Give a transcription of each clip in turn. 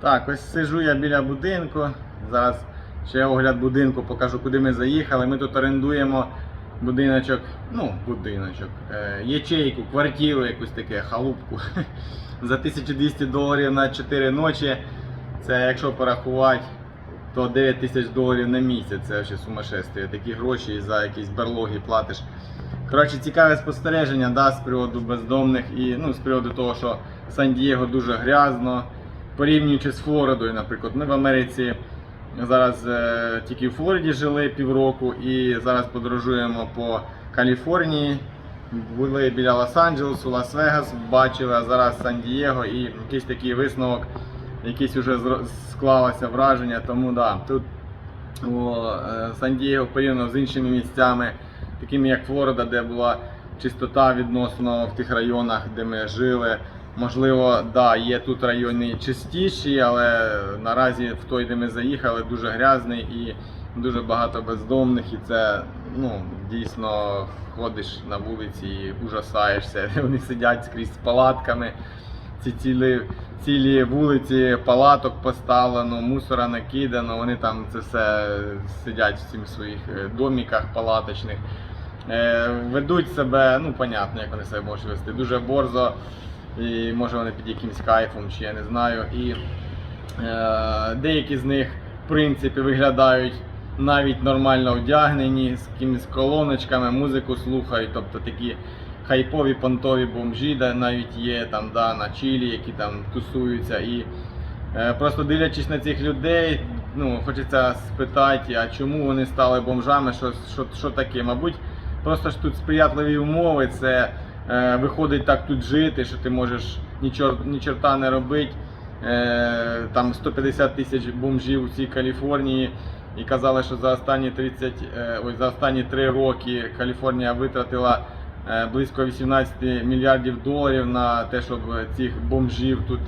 Так, ось сижу я біля будинку. Зараз ще огляд будинку, покажу, куди ми заїхали. Ми тут орендуємо будиночок, ну, будиночок, е, ячейку, квартиру, якусь таке, халупку. За 1200 доларів на 4 ночі. Це якщо порахувати, то 9 тисяч доларів на місяць. Це ще сумасшествие. Такі гроші за якісь берлоги платиш. Коротше, цікаве спостереження да, з приводу бездомних і ну, з приводу того, що Сан-Дієго дуже грязно. Порівнюючи з Флоридою, наприклад, ми в Америці зараз е, тільки в Флориді жили півроку і зараз подорожуємо по Каліфорнії. Були біля Лос-Анджелесу, Лас-Вегас, бачили, а зараз Сан-Дієго і якийсь такий висновок, якийсь вже склалося враження. Тому да, тут е, Сан-Дієго порівняно з іншими місцями, такими як Флорида, де була чистота відносно в тих районах, де ми жили. Можливо, да, є тут райони чистіші, але наразі в той, де ми заїхали, дуже грязний і дуже багато бездомних. І це ну, дійсно ходиш на вулиці і ужасаєшся. Вони сидять скрізь з палатками. Ці цілі, цілі вулиці палаток поставлено, мусора накидано. Вони там це все сидять в цих своїх е, доміках палаточних. Е, ведуть себе, ну понятно, як вони себе можуть вести, дуже борзо. І може вони під якимсь кайфом, чи я не знаю. І е, деякі з них, в принципі, виглядають навіть нормально одягнені, з якимись колоночками, музику слухають, тобто такі хайпові понтові бомжі, де навіть є там да, на чилі, які там тусуються. І е, просто дивлячись на цих людей, ну, хочеться спитати, а чому вони стали бомжами, що, що, що таке? Мабуть, просто ж тут сприятливі умови, це е, виходить так тут жити, що ти можеш ні, чор, ні чорта не робити. Е, там 150 тисяч бомжів у цій Каліфорнії. І казали, що за останні 30, е, ой, за останні 3 роки Каліфорнія витратила е, близько 18 мільярдів доларів на те, щоб цих бомжів тут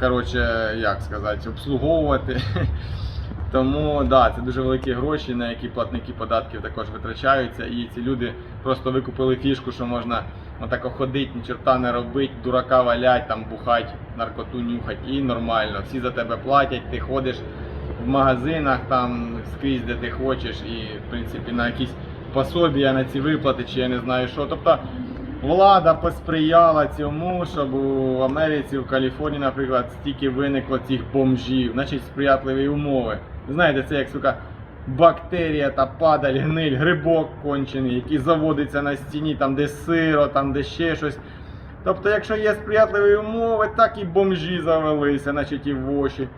коротше, як сказати, обслуговувати. Тому да, це дуже великі гроші, на які платники податків також витрачаються. І ці люди просто викупили фішку, що можна отако ходити, ні чорта не робити, дурака валять, там бухать, наркоту нюхать і нормально. Всі за тебе платять, ти ходиш в магазинах, там скрізь, де ти хочеш, і в принципі на якісь пособія на ці виплати, чи я не знаю що. Тобто влада посприяла цьому, щоб у Америці, в Каліфорнії, наприклад, стільки виникло цих бомжів, значить сприятливі умови. Знаєте, це як сука. Бактерія та падаль, гниль, грибок кончений, який заводиться на стіні, там де сиро, там де ще щось. Тобто, якщо є сприятливі умови, так і бомжі завелися, значить і воші.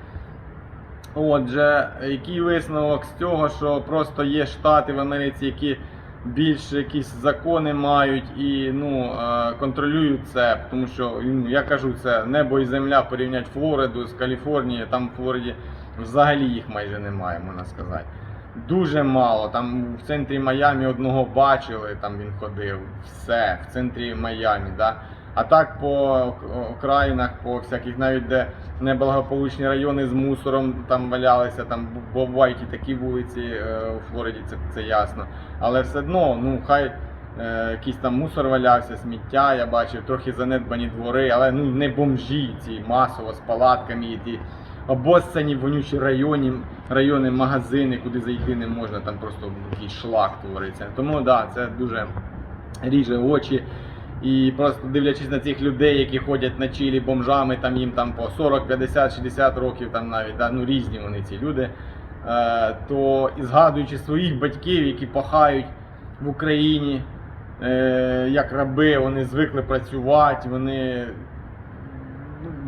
Отже, який висновок з цього, що просто є штати в Америці, які більш якісь закони мають і ну, е, контролюють це, тому що ну, я кажу, це небо і земля порівнять Флориду з Каліфорнією, там в Флориді взагалі їх майже немає, можна сказати. Дуже мало. Там в центрі Майамі одного бачили, там він ходив. Все, в центрі Майамі. Да? А так по окраїнах, по всяких, навіть де неблагополучні райони з мусором там валялися, там бувають і такі вулиці е, у Флориді, це, це ясно. Але все одно, ну хай е, якийсь там мусор валявся, сміття, я бачив, трохи занедбані двори, але ну не бомжі ці масово з палатками і ті обоссані вонючі районі, райони, магазини, куди зайти не можна, там просто якийсь шлак твориться. Тому да, це дуже ріже очі. І просто дивлячись на цих людей, які ходять на чилі бомжами, там їм там по 40, 50, 60 років, там навіть да, ну різні вони ці люди. Е, то і згадуючи своїх батьків, які пахають в Україні, е, як раби, вони звикли працювати, вони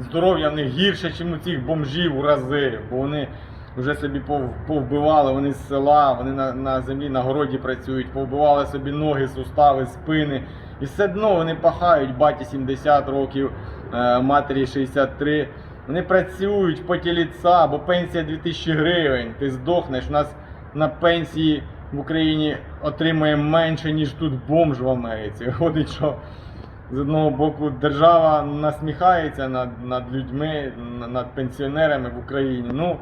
здоров'я в них гірше, ніж у цих бомжів у рази, бо вони вже собі пов- повбивали, вони з села, вони на, на землі, на городі працюють, повбивали собі ноги, сустави, спини. І все одно вони пахають, баті 70 років, е, матері 63. Вони працюють в поті ліца, бо пенсія 2000 гривень. Ти здохнеш. У нас на пенсії в Україні отримує менше, ніж тут бомж в Америці. Виходить, що з одного боку держава насміхається над, над людьми, над пенсіонерами в Україні. Ну,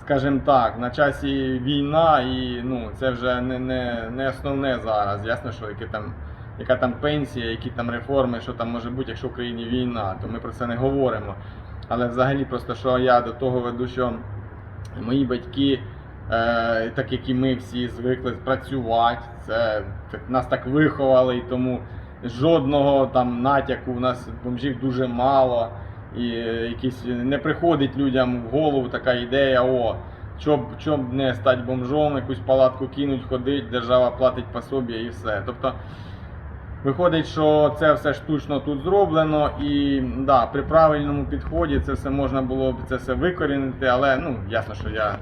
скажімо так, на часі війна, і ну, це вже не, не, не основне зараз. Ясно, що яке там, яка там пенсія, які там реформи, що там може бути, якщо в країні війна, то ми про це не говоримо. Але взагалі просто що я до того веду, що мої батьки, е, так як і ми всі звикли працювати, це так, нас так виховали, і тому жодного там натяку у нас бомжів дуже мало. І якісь не приходить людям в голову така ідея, о, щоб, щоб не стати бомжом, якусь палатку кинуть, ходить, держава платить пособі і все. Тобто Виходить, що це все штучно тут зроблено, і да, при правильному підході це все можна було б це все викорінити, але ну ясно, що я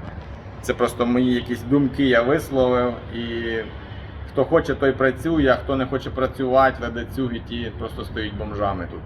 це просто мої якісь думки я висловив. І хто хоче, той працює, а хто не хоче працювати, веде цюги, ті просто стоїть бомжами тут.